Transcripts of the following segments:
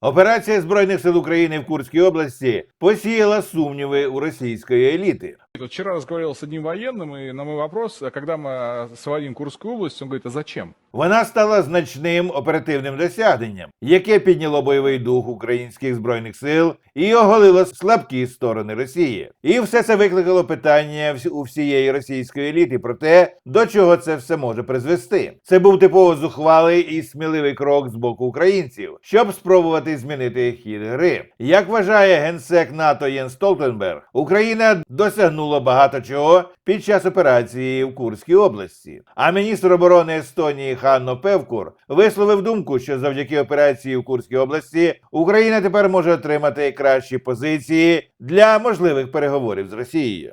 Операція Збройних сил України в Курській області посіяла сумніви у російської еліти. Вот Вчера разговаривал с одним военным, и на мой вопрос, а когда мы освободим Курскую область, он говорит, а зачем? Вона стала значним оперативним досягненням, яке підняло бойовий дух українських збройних сил і оголило слабкі сторони Росії. І все це викликало питання у всієї російської еліти про те, до чого це все може призвести. Це був типово зухвалий і сміливий крок з боку українців, щоб спробувати змінити хід гри. Як вважає генсек НАТО Єн Столтенберг, Україна досягнула багато чого під час операції в Курській області. А міністр оборони Естонії Ханно Певкур висловив думку, що завдяки операції в Курській області Україна тепер може отримати кращі позиції для можливих переговорів з Росією.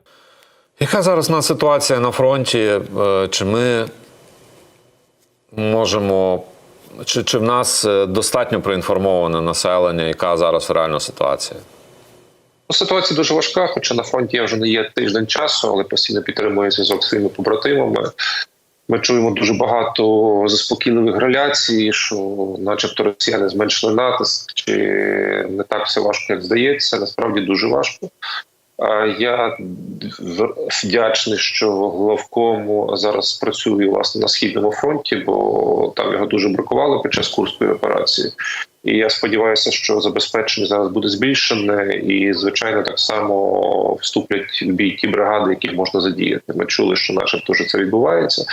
Яка зараз у нас ситуація на фронті? Е, Чи ми можемо, чи, чи в нас е, достатньо проінформоване населення, яка зараз реальна ситуація? Ну, Ситуація дуже важка, хоча на фронті я вже не є тиждень часу, але постійно підтримую зв'язок з своїми побратимами. Ми чуємо дуже багато заспокійливих реляцій, що, начебто, росіяни зменшили натиск, чи не так все важко, як здається. Насправді дуже важко. Я вдячний, що главком зараз працює власне на східному фронті, бо там його дуже бракувало під час курської операції. І я сподіваюся, що забезпечення зараз буде збільшене, і звичайно так само вступлять в бій ті бригади, які можна задіяти. Ми чули, що начебто вже це відбувається.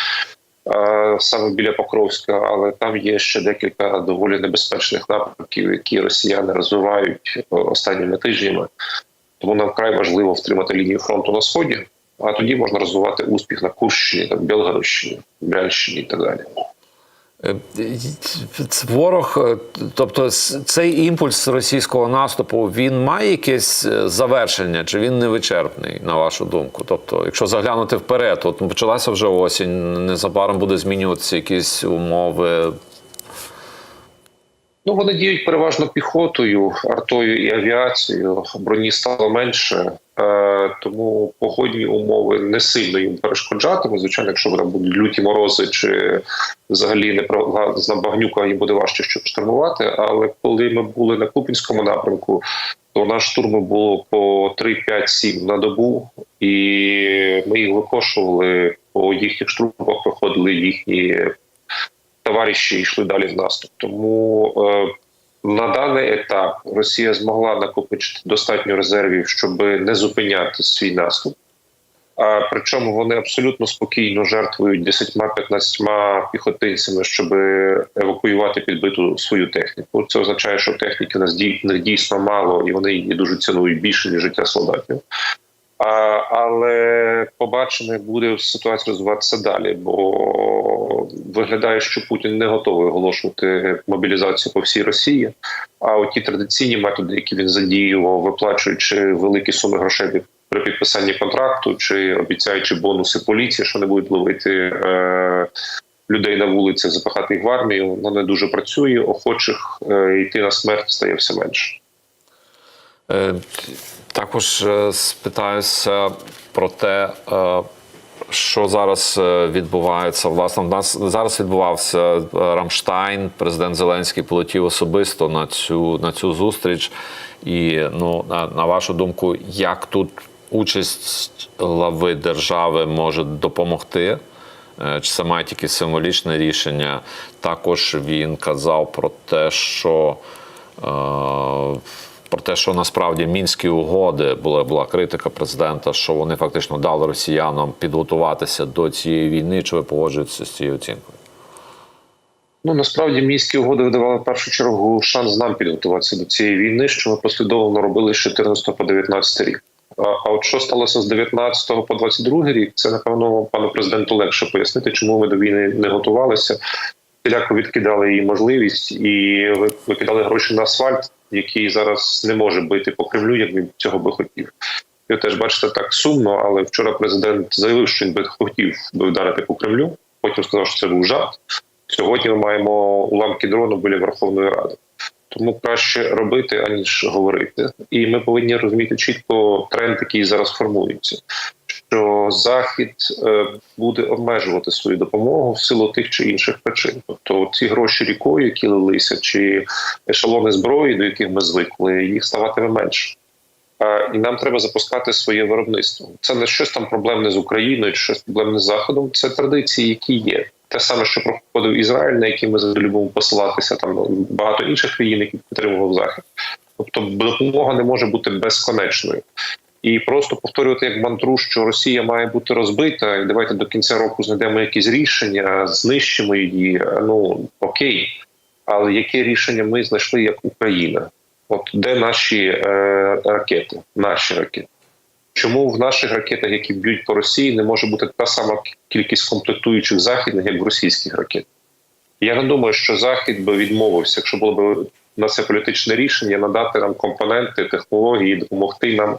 Саме біля Покровська, але там є ще декілька доволі небезпечних напрямків, які росіяни розвивають е, останніми тижнями. Тому нам вкрай важливо втримати лінію фронту на сході, а тоді можна розвивати успіх на Курщині, там Білгородщині, Брянщині і так далі. Е, Ворог, е, тобто цей імпульс російського наступу, він має якесь е, завершення, чи він невичерпний, на вашу думку? Тобто, якщо заглянути вперед, от почалася вже осінь, незабаром буде змінюватися якісь умови. Ну, вони діють переважно піхотою, артою і авіацією. Броні стало менше, е, тому погодні умови не сильно їм перешкоджатимуть. Звичайно, якщо там будуть люті морози чи взагалі непроглазна багнюка, їм буде важче щоб штурмувати. Але коли ми були на Купінському напрямку, то наш штурми було по 3, 5, 7 на добу, і ми їх викошували по їхніх штурмах, виходили їхні товариші йшли далі в наступ. Тому е, на даний етап Росія змогла накопичити достатньо резервів, щоб не зупиняти свій наступ. А причому вони абсолютно спокійно жертвують 10-15 піхотинцями, щоб евакуювати підбиту свою техніку. Це означає, що техніки нас дійсно мало, і вони її дуже цінують більше ніж життя солдатів. А, але побачимо, як буде ситуація розвиватися далі, бо виглядає, що Путін не готовий оголошувати мобілізацію по всій Росії. А от ті традиційні методи, які він задіював, виплачуючи великі суми грошей при підписанні контракту, чи обіцяючи бонуси поліції, що не будуть ловити е, людей на вулиці, запихати їх в армію, воно не дуже працює. Охочих е, йти на смерть стає все менше. Е, Також е, спитаюся про те, е, що зараз е, відбувається. Власне, в нас зараз відбувався е, Рамштайн. Президент Зеленський полетів особисто на цю на цю зустріч. І ну, на, на вашу думку, як тут участь глави держави може допомогти? Е, Чи це має тільки символічне рішення? Також він казав про те, що е, про те, що насправді мінські угоди була була критика президента, що вони фактично дали росіянам підготуватися до цієї війни. Чи ви погоджуєтеся з цією оцінкою? Ну насправді мінські угоди видавали в першу чергу шанс нам підготуватися до цієї війни, що ми послідовно робили з 14 по 19 рік. А, от що сталося з 19 по 22 рік, це напевно пану президенту легше пояснити, чому ми до війни не готувалися. Всіляко відкидали її можливість і ви- викидали гроші на асфальт, який зараз не може бити по Кремлю, як він цього би хотів. Ви теж бачите так сумно, але вчора президент заявив, що він би хотів би вдарити по Кремлю. Потім сказав, що це був жарт. Сьогодні ми маємо уламки дрону біля Верховної Ради. Тому краще робити, аніж говорити. І ми повинні розуміти чітко тренд, який зараз формується. Що Захід е, буде обмежувати свою допомогу в силу тих чи інших причин. Тобто ці гроші рікою, які лилися, чи ешелони зброї, до яких ми звикли, їх ставатиме менше. І нам треба запускати своє виробництво. Це не щось там проблемне з Україною, чи щось проблемне з Заходом. Це традиції, які є. Те саме, що проходив Ізраїль, на який ми любимо посилатися, там ну, багато інших країн, які підтримував Захід. Тобто допомога не може бути безконечною. І просто повторювати як мантру, що Росія має бути розбита, і давайте до кінця року знайдемо якісь рішення, знищимо її. Ну окей, але яке рішення ми знайшли як Україна? От де наші е, ракети? Наші ракети. Чому в наших ракетах, які б'ють по Росії, не може бути та сама кількість комплектуючих західних, як в російських ракет? Я не думаю, що Захід би відмовився, якщо було б на це політичне рішення, надати нам компоненти, технології, допомогти нам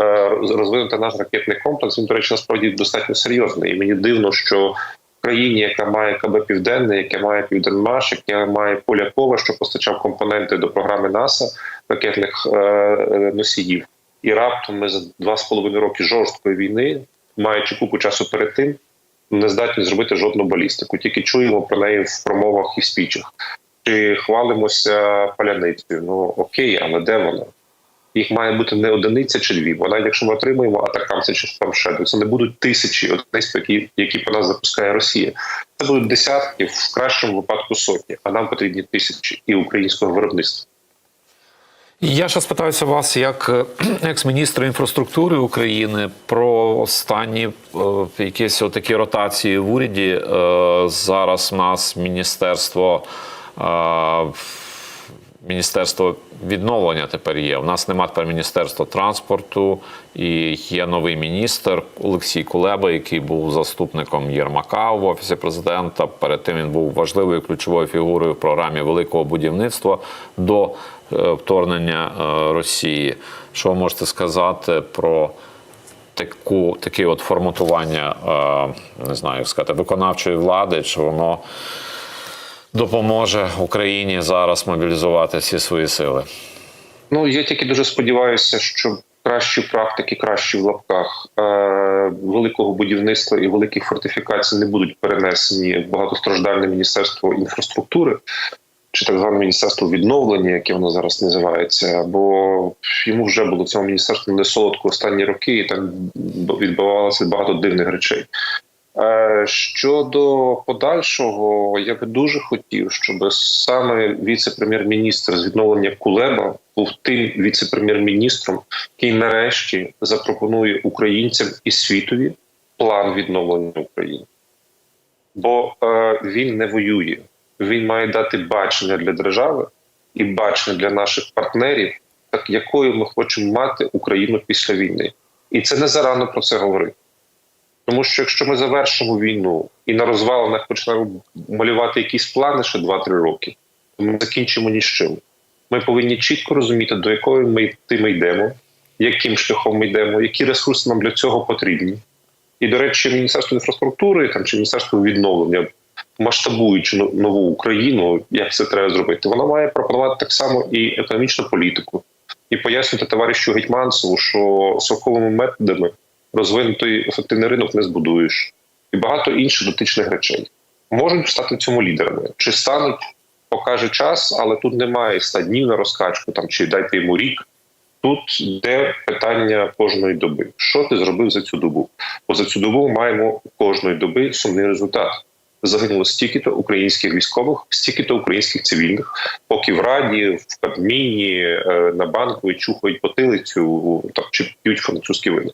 е, розвинути наш ракетний комплекс. Він, до речі, насправді достатньо серйозний. І мені дивно, що в країні, яка має КБ Південне, яка має Південмаш, яка має Полякова, що постачав компоненти до програми НАСА ракетних е, носіїв, і раптом ми за два з половиною роки жорсткої війни, маючи купу часу перед тим, не здатні зробити жодну балістику. Тільки чуємо про неї в промовах і в спічах. Чи хвалимося паляницею? Ну окей, але де вона? Їх має бути не одиниця чи дві, бо навіть якщо ми отримуємо атакамси чи там це не будуть тисячі одиниць, які, які по нас запускає Росія. Це будуть десятки, в кращому випадку сотні, а нам потрібні тисячі і українського виробництва. Я ще спитаюся вас, як е, екс-міністра інфраструктури України, про останні е, якісь такі ротації в уряді. Е, зараз нас міністерство. Міністерство відновлення тепер є. У нас немає тепер міністерства транспорту, і є новий міністр Олексій Кулеба, який був заступником Єрмака в офісі президента. Перед тим він був важливою ключовою фігурою в програмі великого будівництва до е, вторгнення е, Росії. Що ви можете сказати про таку таке от форматування, е, не знаю, як сказати, виконавчої влади? Чи воно допоможе Україні зараз мобілізувати всі свої сили? Ну я тільки дуже сподіваюся, що кращі практики, кращі в лапках е, великого будівництва і великих фортифікацій не будуть перенесені в багатостраждальне міністерство інфраструктури. Чи так зване міністерство відновлення, яке воно зараз називається, бо йому вже було цьому міністерству не солодко останні роки, і там відбувалося багато дивних речей. Е, Щодо подальшого, я би дуже хотів, щоб саме віце-прем'єр-міністр з відновлення Кулеба був тим віце-прем'єр-міністром, який нарешті запропонує українцям і світові план відновлення України. Бо е, він не воює, він має дати бачення для держави і бачення для наших партнерів, так якою ми хочемо мати Україну після війни. І це не зарано про це говорити. Тому що якщо ми завершимо війну і на розвалинах почнемо малювати якісь плани ще 2-3 роки, то ми закінчимо ні з чим. Ми повинні чітко розуміти, до якої ми йти ми йдемо, яким шляхом ми йдемо, які ресурси нам для цього потрібні. І, до речі, Міністерство інфраструктури там, чи Міністерство відновлення, масштабуючи нову Україну, як це треба зробити, воно має пропонувати так само і економічну політику, і пояснити товаришу Гетьманцеву, що соковими методами розвинутий ефективний ринок не збудуєш, і багато інших дотичних речей можуть стати цьому лідерами. Чи стануть, покаже час, але тут немає 100 днів на розкачку там чи дайте йому рік. Тут йде питання кожної доби. Що ти зробив за цю добу? Бо за цю добу маємо кожної доби сумний результат. Загинуло стільки-то українських військових, стільки-то українських цивільних, поки в раді, в Кабміні, е, на банку чухають потилицю там, чи п'ють французькі вини.